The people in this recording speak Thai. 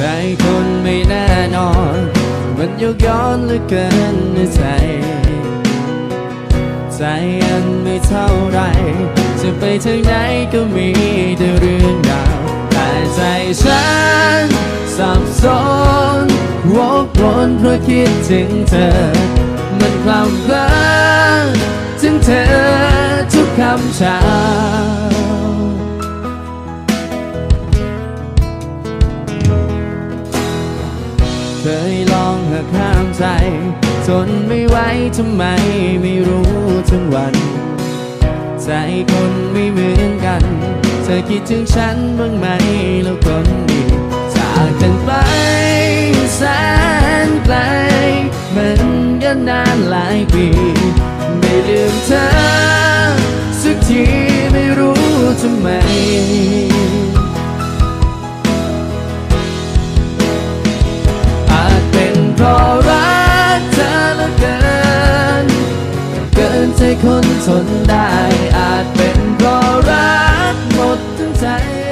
ใจคนไม่แน่นอน มันยกย้อนเหลือเกินในใจ ใจอันไม่เท่าไร จะไปทางไหนก็มีแต่เรื่องราวแต่ใจฉันสับสนวกวนเพราะคิดถึงเธอ มันคลำเพลินถึงเธอทุกคำเช้า เคยลองหักห้ามใจทนไม่ไหวทำไมไม่รู้ทั้งวัน ใจคนไม่เหมือนกัน เธอคิดถึงฉันบ้างไหมแล้วคนดีจากกันไปแสนไกลมันก็นานหลายปี ใจคนทนได้อาจเป็นเพราะรักหมดทั้งใจ